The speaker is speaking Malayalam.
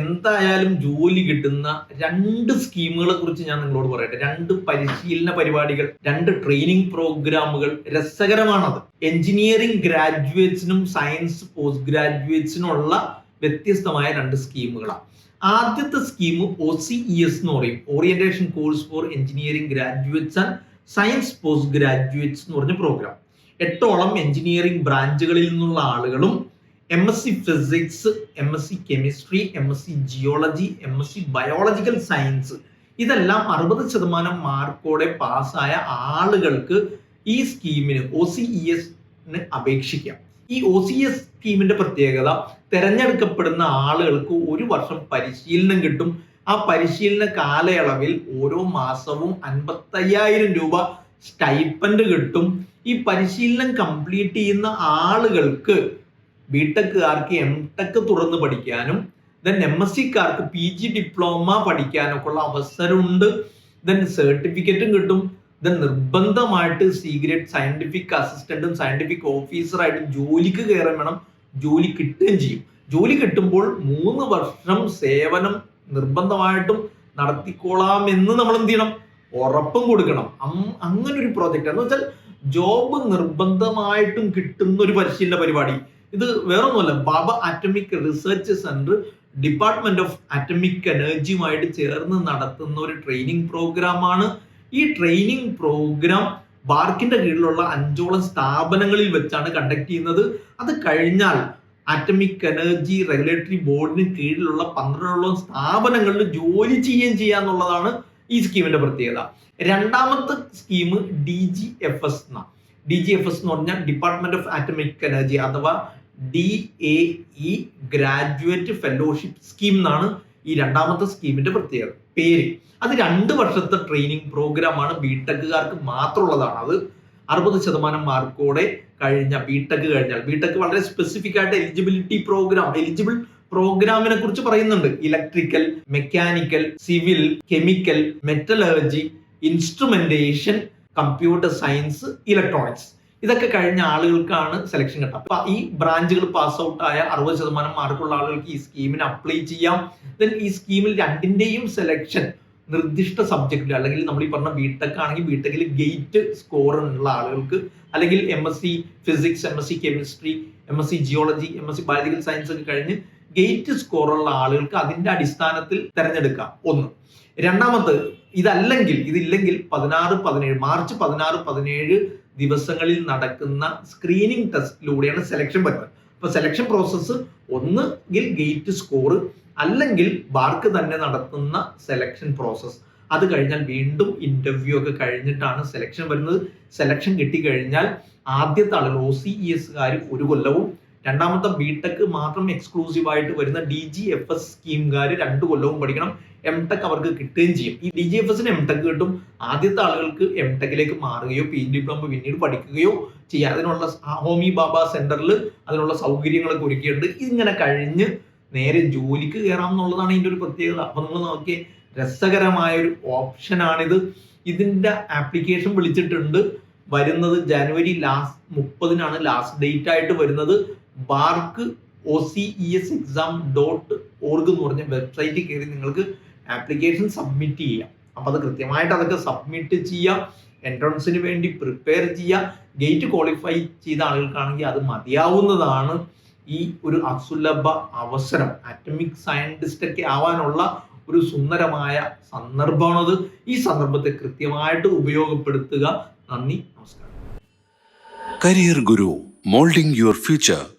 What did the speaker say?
എന്തായാലും ജോലി കിട്ടുന്ന രണ്ട് സ്കീമുകളെ കുറിച്ച് ഞാൻ നിങ്ങളോട് പറയട്ടെ. രണ്ട് പരിശീലന പരിപാടികൾ രണ്ട് ട്രെയിനിങ് പ്രോഗ്രാമുകൾ രസകരമാണത്. എഞ്ചിനീയറിംഗ് ഗ്രാജുവേറ്റ്സിനും സയൻസ് പോസ്റ്റ് ഗ്രാജുവേറ്റ്സിനുള്ള വ്യത്യസ്തമായ രണ്ട് സ്കീമുകളാണ്. ആദ്യത്തെ scheme O C E S എന്ന് പറയും. Orientation course for engineering graduates and science post graduates എന്ന് പറഞ്ഞ പ്രോഗ്രാം എട്ടോളം എഞ്ചിനീയറിംഗ് ബ്രാഞ്ചുകളിൽ നിന്നുള്ള ആളുകളും M S C physics M S C chemistry M S C geology M S C biological science ഇതെല്ലാം അറുപത് ശതമാനം മാർക്കോടെ പാസ്സായ ആളുകൾക്ക് ഈ സ്കീമിന് ഒ സി ഇ എസിന് അപേക്ഷിക്കാം. ഈ ഒ സി എസ് സ്കീമിന്റെ പ്രത്യേകത തെരഞ്ഞെടുക്കപ്പെടുന്ന ആളുകൾക്ക് ഒരു വർഷം പരിശീലനം കിട്ടും. ആ പരിശീലന കാലയളവിൽ ഓരോ മാസവും അൻപത്തയ്യായിരം രൂപ സ്റ്റൈപ്പൻഡ് കിട്ടും. ഈ പരിശീലനം കംപ്ലീറ്റ് ചെയ്യുന്ന ആളുകൾക്ക് ബിടെക്കുകാർക്ക് എം ടെക് തുടർന്ന് പഠിക്കാനും ദെൻ എം എസ് സിക്കാർക്ക് പി ജി ഡിപ്ലോമ പഠിക്കാനൊക്കെ ഉള്ള അവസരമുണ്ട്. ദെൻ സർട്ടിഫിക്കറ്റും കിട്ടും. ദെൻ നിർബന്ധമായിട്ട് സീക്രട്ട് സയന്റിഫിക് അസിസ്റ്റന്റും സയന്റിഫിക് ഓഫീസറായിട്ടും ജോലിക്ക് കയറാൻ വേണം. ജോലി കിട്ടുകയും ചെയ്യും. ജോലി കിട്ടുമ്പോൾ മൂന്ന് വർഷം സേവനം നിർബന്ധമായിട്ടും നടത്തിക്കോളാമെന്ന് നമ്മൾ എന്ത് ചെയ്യണം? ഉറപ്പും കൊടുക്കണം. അങ്ങനെ ഒരു പ്രോജക്റ്റ് എന്ന് വെച്ചാൽ ജോബ് നിർബന്ധമായിട്ടും കിട്ടുന്ന ഒരു പരിശീലന പരിപാടി. ഇത് വേറൊന്നുമല്ല. Bhabha atomic research centre department of atomic എനർജിയുമായിട്ട് ചേർന്ന് നടത്തുന്ന ഒരു ട്രെയിനിങ് പ്രോഗ്രാമാണ് ഈ ട്രെയിനിങ് പ്രോഗ്രാം ബാർക്കിന്റെ കീഴിലുള്ള അഞ്ചോളം സ്ഥാപനങ്ങളിൽ വെച്ചാണ് കണ്ടക്ട് ചെയ്യുന്നത്. അത് കഴിഞ്ഞാൽ ആറ്റമിക് എനർജി റെഗുലേറ്ററി ബോർഡിന് കീഴിലുള്ള പന്ത്രണ്ടോളം സ്ഥാപനങ്ങളിൽ ജോലി ചെയ്യുകയും ചെയ്യാന്നുള്ളതാണ് ഈ സ്കീമിന്റെ പ്രത്യേകത. രണ്ടാമത്തെ scheme D G F S എന്ന ഡി ജി എഫ് എസ് എന്ന് പറഞ്ഞാൽ ഡിപ്പാർട്ട്മെന്റ് ഓഫ് ആറ്റമിക് എനർജി അഥവാ D A E graduate fellowship scheme എന്നാണ് ഈ രണ്ടാമത്തെ സ്കീമിന്റെ പ്രത്യേകത പേര്. അത് രണ്ട് വർഷത്തെ ട്രെയിനിങ് പ്രോഗ്രാമാണ് ബിടെക്കുകാർക്ക് മാത്രമുള്ളതാണ്. അത് അറുപത് ശതമാനം മാർക്കോടെ കഴിഞ്ഞ ബി ടെക് കഴിഞ്ഞാൽ. ബി ടെക് വളരെ സ്പെസിഫിക് ആയിട്ട് എലിജിബിലിറ്റി പ്രോഗ്രാം എലിജിബിൾ പ്രോഗ്രാമിനെ കുറിച്ച് പറയുന്നുണ്ട്. Electrical mechanical civil chemical metallurgy instrumentation computer science electronics ഇതൊക്കെ കഴിഞ്ഞ ആളുകൾക്കാണ് സെലക്ഷൻ കിട്ടുക അപ്പൊ ഈ ബ്രാഞ്ചുകൾ പാസ് ഔട്ട് ആയ അറുപത് ശതമാനം മാർക്കുള്ള ആളുകൾക്ക് ഈ സ്കീമിന് അപ്ലൈ ചെയ്യാം. ദെൻ ഈ സ്കീമിൽ രണ്ടിന്റെയും സെലക്ഷൻ നിർദ്ദിഷ്ട സബ്ജക്റ്റിൽ അല്ലെങ്കിൽ നമ്മൾ ഈ പറഞ്ഞ ബിടെക് ആണെങ്കിൽ ബിടെക്കിൽ ഗേറ്റ് സ്കോർ ഉള്ള ആളുകൾക്ക് അല്ലെങ്കിൽ M S C physics M S C chemistry M S C geology M S C biological science ഒക്കെ കഴിഞ്ഞ് ഗേറ്റ് സ്കോർ ഉള്ള ആളുകൾക്ക് അതിന്റെ അടിസ്ഥാനത്തിൽ തിരഞ്ഞെടുക്കാം. ഒന്ന്. രണ്ടാമത് ഇതല്ലെങ്കിൽ ഇതില്ലെങ്കിൽ പതിനാറ് പതിനേഴ് മാർച്ച് പതിനാറ് പതിനേഴ് ദിവസങ്ങളിൽ നടക്കുന്ന സ്ക്രീനിങ് ടെസ്റ്റിലൂടെയാണ് സെലക്ഷൻ വരുന്നത്. അപ്പൊ സെലക്ഷൻ പ്രോസസ്സ് ഒന്നുകിൽ ഗേറ്റ് സ്കോർ അല്ലെങ്കിൽ ബാർക്ക് തന്നെ നടത്തുന്ന സെലക്ഷൻ പ്രോസസ്സ് അത് കഴിഞ്ഞാൽ വീണ്ടും ഇന്റർവ്യൂ ഒക്കെ കഴിഞ്ഞിട്ടാണ് സെലക്ഷൻ വരുന്നത്. സെലക്ഷൻ കിട്ടിക്കഴിഞ്ഞാൽ ആദ്യത്തെ ആളുകൾ ഒ സി ഇ എസ്കാർ ഒരു കൊല്ലവും രണ്ടാമത്തെ ബിടെക് മാത്രം എക്സ്ക്ലൂസീവ് ആയിട്ട് വരുന്ന ഡി ജി എഫ് എസ് സ്കീംകാർ രണ്ട് കൊല്ലവും പഠിക്കണം. എം ടെക് അവർക്ക് കിട്ടുകയും ചെയ്യും. ഈ ഡി ജി എഫ് എസിന് എം ടെക് കിട്ടും. ആദ്യത്തെ ആളുകൾക്ക് എം ടെക്കിലേക്ക് മാറുകയോ പി ജി ഡിപ്ലോമ പിന്നീട് പഠിക്കുകയോ ചെയ്യാം. അതിനുള്ള ഹോമി ബാബ സെന്ററിൽ അതിനുള്ള സൗകര്യങ്ങളൊക്കെ ഒരുക്കിയിട്ടുണ്ട്. ഇതിങ്ങനെ കഴിഞ്ഞ് നേരെ ജോലിക്ക് കയറാം എന്നുള്ളതാണ് ഇതിന്റെ ഒരു പ്രത്യേകത. അപ്പൊ നിങ്ങൾ നോക്കിയ രസകരമായ ഒരു ഓപ്ഷനാണിത്. ഇതിന്റെ ആപ്ലിക്കേഷൻ വിളിച്ചിട്ടുണ്ട്. വരുന്നത് ജനുവരി ലാസ്റ്റ് മുപ്പതിനാണ് ലാസ്റ്റ് ഡേറ്റ് ആയിട്ട് വരുന്നത്. BARC O C E S exam dot org എന്ന് പറഞ്ഞ വെബ്സൈറ്റിൽ കയറി നിങ്ങൾക്ക് ആപ്ലിക്കേഷൻ സബ്മിറ്റ് ചെയ്യാം. അപ്പൊ അത് കൃത്യമായിട്ട് അതൊക്കെ സബ്മിറ്റ് ചെയ്യാം എൻട്രൻസിന് വേണ്ടി പ്രിപ്പയർ ചെയ്യുക ഗേറ്റ് ക്വാളിഫൈ ചെയ്ത ആളുകൾക്കാണെങ്കിൽ അത് മതിയാവുന്നതാണ് ഈ ഒരു അസുലഭ അവസരം. ആറ്റമിക് സയന്റിസ്റ്റ് ഒക്കെ ആവാനുള്ള ഒരു സുന്ദരമായ സന്ദർഭമാണത്. ഈ സന്ദർഭത്തെ കൃത്യമായിട്ട് ഉപയോഗപ്പെടുത്തുക. നന്ദി നമസ്കാരം. Career guru moulding your future.